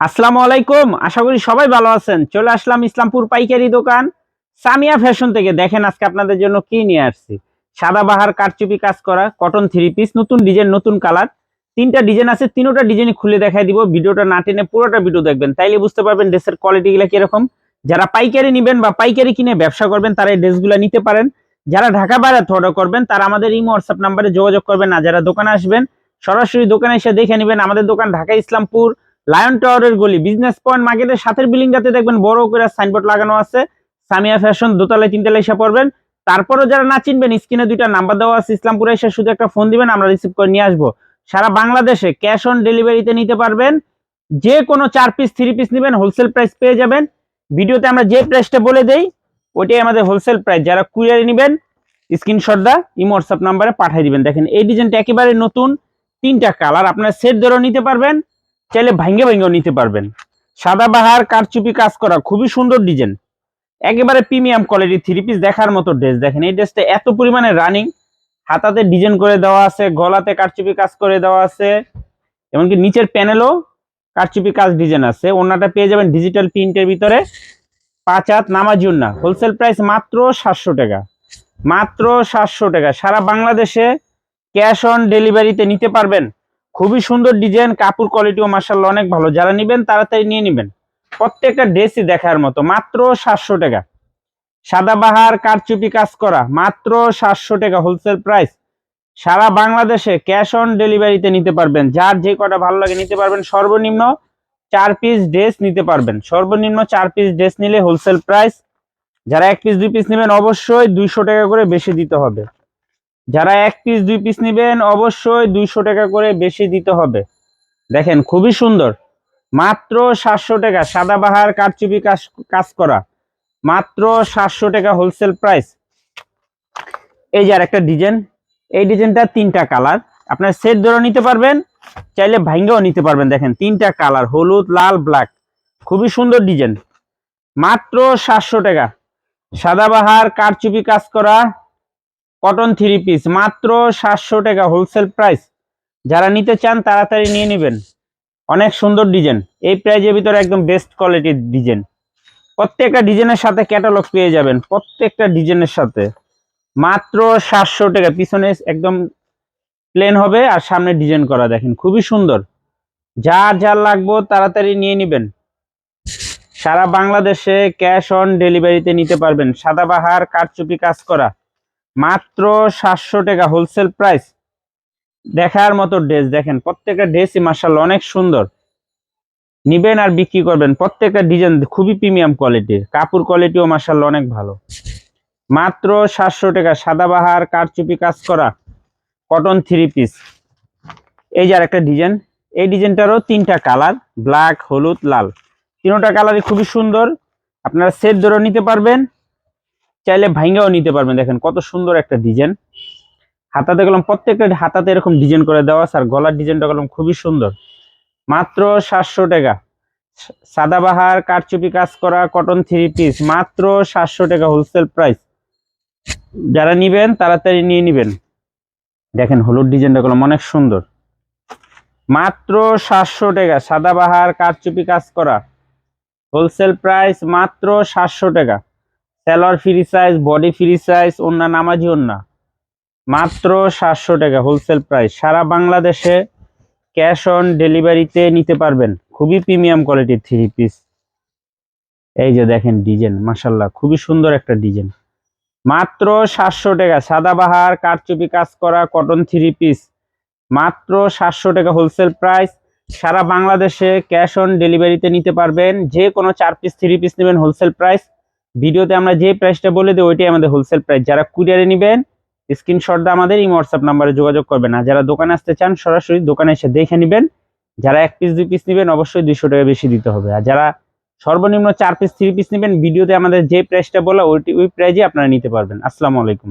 আসসালামু আলাইকুম, আশা করি সবাই ভালো আছেন। চলে আসলাম ইসলামপুর পাইকারি দোকান। সামিয়া ফ্যাশন থেকে দেখেন আজকে আপনাদের জন্য কি নিয়ে আসছি। সাদা বাহার, কারচুপি কাজ করা কটন থ্রি পিস নতুন ডিজাইন নতুন কালার তিনটা ডিজাইন আছে, তিনোটা ডিজাইন খুলে দেখাই দিব। ভিডিওটা না টেনে পুরোটা ভিডিও দেখবেন। তাইলে বুঝতে পারবেন ড্রেসের কোয়ালিটি গুলা কীরকম। যারা পাইকারি নেবেন বা পাইকারি কিনে ব্যবসা করবেন, তারা এই ড্রেসগুলো নিতে পারেন। যারা ঢাকা বাইরে অর্ডার করবেন, তারা আমাদের ইমো হোয়াটসঅ্যাপ নাম্বারে যোগাযোগ করবেন। না যারা দোকানে আসবেন, সরাসরি দোকানে এসে দেখে নেবেন। আমাদের দোকান ঢাকা ইসলামপুর লায়ন টাওয়ারের গলি বিজনেস পয়েন্ট মার্কেটের সাথের বিল্ডিংটাতে দেখবেন বড় করে সাইনবোর্ড লাগানো আছে। সামিয়া ফ্যাশন দোতলায় তিনতলায় এসে পড়বেন তারপরও যারা না চিনবেন, স্ক্রিনে দুইটা নাম্বার দেওয়া আছে, ইসলামপুরে এসে শুধু একটা ফোন দিবেন, আমরা রিসিভ করে নিয়ে আসব। সারা বাংলাদেশে ক্যাশ অন ডেলিভারিতে নিতে পারবেন। যে কোনো চার পিস থ্রি পিস নেবেন হোলসেল প্রাইস পেয়ে যাবেন। ভিডিওতে আমরা যে প্রাইসটা বলে দেই, ওইটাই আমাদের হোলসেল প্রাইস যারা কুরিয়ারে নেবেন স্ক্রিনশট দা ইমো হোয়াটসঅ্যাপ নাম্বারে পাঠিয়ে দিবেন। দেখেন, এই ডিজাইনটা একেবারে নতুন, তিনটা কালার আপনার সেট ধরেও নিতে পারবেন। চাইলে ভাঙ্গে ভাঙ্গেও নিতে পারবেন। সাদা বাহার, কারচুপি, কাজ করা, খুবই সুন্দর ডিজাইন একেবারে প্রিমিয়াম কোয়ালিটি থ্রি পিস দেখার মতো ড্রেস দেখেন, এই ড্রেসটা এত পরিমাণে রানিং হাতাতে ডিজাইন করে দেওয়া আছে, গলাতে কারচুপি কাজ করে দেওয়া আছে, এমনকি নিচের প্যানেলও কারচুপি কাজ ডিজাইন আছে। ওনাটা পেয়ে যাবেন ডিজিটাল প্রিন্টের ভিতরে। পাঁচ হাত নামাজুন না হোলসেল প্রাইস মাত্র সাতশো টাকা। মাত্র সাতশো টাকা। সারা বাংলাদেশে ক্যাশ অন ডেলিভারিতে নিতে পারবেন। খুবই সুন্দর ডিজাইন কাপড় কোয়ালিটিও মার্শাল অনেক ভালো। যারা নিবেন তাড়াতাড়ি নিয়ে নেবেন। প্রত্যেকটা ড্রেসই দেখার মতো। মাত্র সাতশো টাকা। সাদাবাহার কারচুপি কাজ করা, মাত্র সাতশো টাকা হোলসেল প্রাইস সারা বাংলাদেশে ক্যাশ অন ডেলিভারিতে নিতে পারবেন। যার যে কটা ভালো লাগে নিতে পারবেন। সর্বনিম্ন চার পিস ড্রেস নিতে পারবেন। সর্বনিম্ন চার পিস ড্রেস নিলে হোলসেল প্রাইস যারা এক পিস দুই পিস নেবেন, অবশ্যই দুইশো টাকা করে বেশি দিতে হবে। যারা এক পিস দুই পিস নেবেন, অবশ্যই দুইশো টাকা করে বেশি দিতে হবে। দেখেন, খুবই সুন্দর। মাত্র সাতশো টাকা সাদাবাহার কারচুপি কাজ কাজ করা। মাত্র সাতশো টাকা হোলসেল প্রাইস এই যে আর একটা ডিজাইন। এই ডিজাইনটা তিনটা কালার। আপনার সেট ধরে নিতে পারবেন, চাইলে ভাঙ্গেও নিতে পারবেন। দেখেন, তিনটা কালার, হলুদ, লাল ব্ল্যাক খুবই সুন্দর ডিজাইন। মাত্র সাতশো টাকা। সাদাবাহার কারচুপি কাজ করা কটন থ্রি পিস মাত্র সাতশো টাকা হোলসেল প্রাইস যারা নিতে চান, তাড়াতাড়ি নিয়ে নেবেন। অনেক সুন্দর ডিজাইন এই প্রাইজের ভিতরে একদম বেস্ট কোয়ালিটির ডিজাইন প্রত্যেকটা ডিজাইনের সাথে ক্যাটালগ পেয়ে যাবেন, প্রত্যেকটা ডিজাইনের সাথে। মাত্র সাতশো টাকা। পিছনে একদম প্লেন হবে আর সামনে ডিজাইন করা, দেখেন, খুবই সুন্দর। যার যার লাগবো, তাড়াতাড়ি নিয়ে নেবেন। সারা বাংলাদেশে ক্যাশ অন ডেলিভারিতে নিতে পারবেন। সাদাবাহার কারচুপি কাজ করা। মাত্র সাতশো টাকা হোলসেল প্রাইস দেখার মতো ড্রেস দেখেন, প্রত্যেকটা ড্রেসই মার্শাল অনেক সুন্দর। নিবেন আর বিক্রি করবেন, প্রত্যেকটা ডিজাইন খুবই প্রিমিয়াম কোয়ালিটির কাপড় কোয়ালিটিও মার্শাল অনেক ভালো। মাত্র সাতশো টাকা সাদাবাহার কারচুপি, কাজ করা কটন থ্রি পিস এই যে একটা ডিজাইন এই ডিজাইনটারও তিনটা কালার ব্ল্যাক হলুদ, লাল। তিনোটা কালারই খুবই সুন্দর। আপনারা সেট ধরেও নিতে পারবেন। চাইলে ভাঙ্গাও নিতে পারবেন, দেখেন কত সুন্দর একটা ডিজাইন হাতাতে গেলাম প্রত্যেকটা হাতাতে এরকম ডিজাইন করে দেওয়া আর গলার ডিজাইনটা গেলাম খুবই সুন্দর। মাত্র সাতশো টাকা। সাদাবাহার কারচুপি কাজ করা কটন থ্রি পিস মাত্র সাতশো টাকা হোলসেল প্রাইস যারা নিবেন, তাড়াতাড়ি নিয়ে নিবেন। দেখেন হলুদ ডিজাইনটা গেলাম অনেক সুন্দর। মাত্র সাতশো টাকা। সাদাবাহার কারচুপি কাজ করা। হোলসেল প্রাইস মাত্র সাতশো টাকা। Salwar free size body free size অন্য নামাজি অন্য মাত্র সাতশো টাকা হোলসেল প্রাইস সারা বাংলাদেশে ক্যাশ অন ডেলিভারিতে নিতে পারবেন। খুবই প্রিমিয়াম কোয়ালিটির থ্রি পিস এই যে দেখেন ডিজাইন মাসাল্লাহ খুবই সুন্দর একটা ডিজাইন মাত্র সাতশো টাকা সাদাবাহার কারচুপি কাজ করা কটন থ্রি পিস মাত্র সাতশো টাকা হোলসেল প্রাইস সারা বাংলাদেশে ক্যাশ অন ডেলিভারিতে নিতে পারবেন। যে কোনো চার পিস থ্রি পিস নেবেন হোলসেল প্রাইস ভিডিওতে আমরা যে প্রাইসটা বলে দিই ওইটাই আমাদের হোলসেল প্রাইস যারা কুরিয়ারে নেবেন স্ক্রিনশট দিয়ে আমাদের এই হোয়াটসঅ্যাপ নাম্বারে যোগাযোগ করবেন। আর যারা দোকানে আসতে চান, সরাসরি দোকানে এসে দেখে নেবেন। যারা এক পিস দুই পিস নেবেন, অবশ্যই দুইশো টাকা বেশি দিতে হবে। আর যারা সর্বনিম্ন চার পিস থ্রি পিস নেবেন, ভিডিওতে আমাদের যে প্রাইসটা বলা, ওইটি, ওই প্রাইজে আপনারা নিতে পারবেন। আসসালামু আলাইকুম।